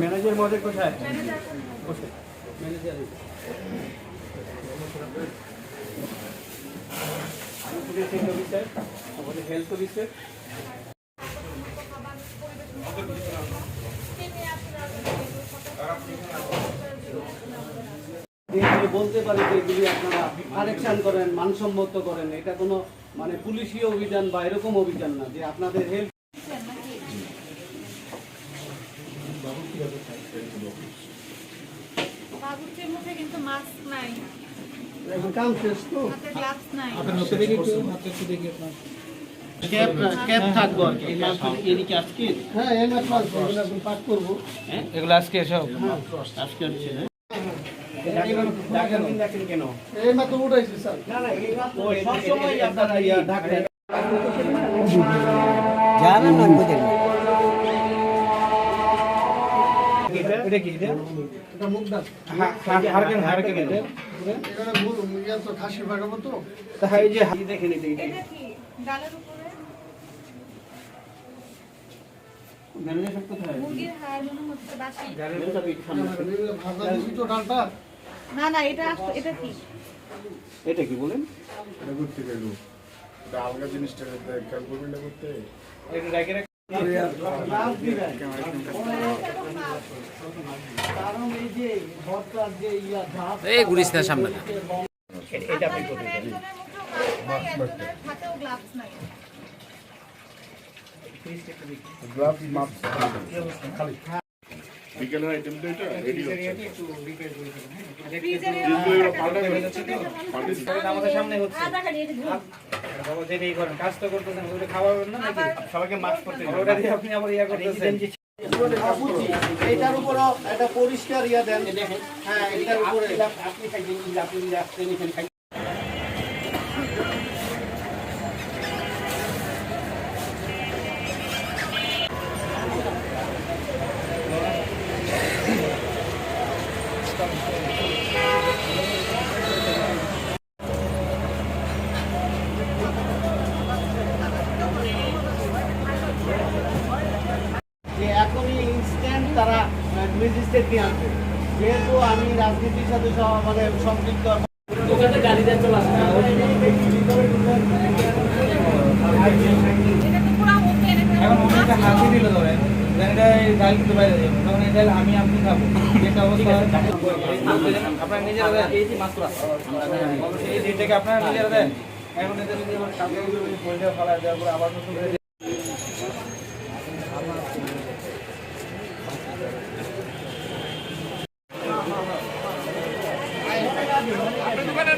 Manager মধ্যে কোথায়? বসে। বলতে পারি যে এগুলি আপনারা কারেকশন করেন, মানসম্মত করেন। এটা কোনো মানে পুলিশি অভিযান বা এরকম অভিযান না যে আপনাদের হেল্প বাবুর্চির মুখে কিন্তু মাস্ক নাই কাম শেষ তো হাতে গ্লাভস নাই ক্যাব ক্যাব থাকব আর কি এদিকে আজকে হ্যাঁ এই মাত্র আসব এখন পাঠ করব এগুলো আজকে সব আজকে হচ্ছে হ্যাঁ ডাক্তার দেখেন কেন এই মাত্র উঠাইছি স্যার না এটা? কি এটা? এটা মুখদাস হারকেন হারকেন এটা। এখানে ভুল ইয়া তো খাসি বাগাবো তো তা যে দেখেন এটা এটা। এটা কি? ডালের উপরে? ম্যানেজার সব কোথায়? মুরগির হাড় মনে হচ্ছে বাসি। ভাজা দিছি তো ডালটা। না না এটা এটা কি? এটা কি বলেন? এটা করতে গেল এটা আলগা জিনিসটা করতে। এটা রাখে এই ঘুরিস না এটা আপনি করতে বিকেলের আইটেম তো এটা রেডি হচ্ছে পাল্টা। আমাদের সামনে হচ্ছে বাবা যেটাই করেন কাজ তো করতেছেন ওটা খাওয়াবেন না নাকি? সবাইকে মাস্ক করতে ওটা দিয়ে আপনি আবার ইয়া করতেছেন। বুঝছি উপরও একটা পরিষ্কার ইয়া দেন। হ্যাঁ এটার উপরে। আপনি খাইছেন আপনি আসছেন খাই তারা ম্যাজিস্ট্রেট নিয়ে আসবে যেহেতু আমি রাজনীতির সাথে সব- মানে সম্পৃক্ত ওখানে গাড়িতে চলে আসবে। এখন দিল ধরেন ডাল কিন্তু বাইরে যাবে তখন এই ডাল আমি আপনি খাব যেটা অবস্থা আপনার নিজেরা দেন এই যে মাত্র এই দিনটাকে আপনারা নিজেরা দেন এখন এদের কালকে পয়সা ফেলা দেওয়ার পরে আবার নতুন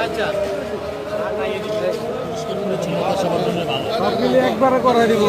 সপ্তাহ আপনার লাইসেন্স একবারে করাই দিব।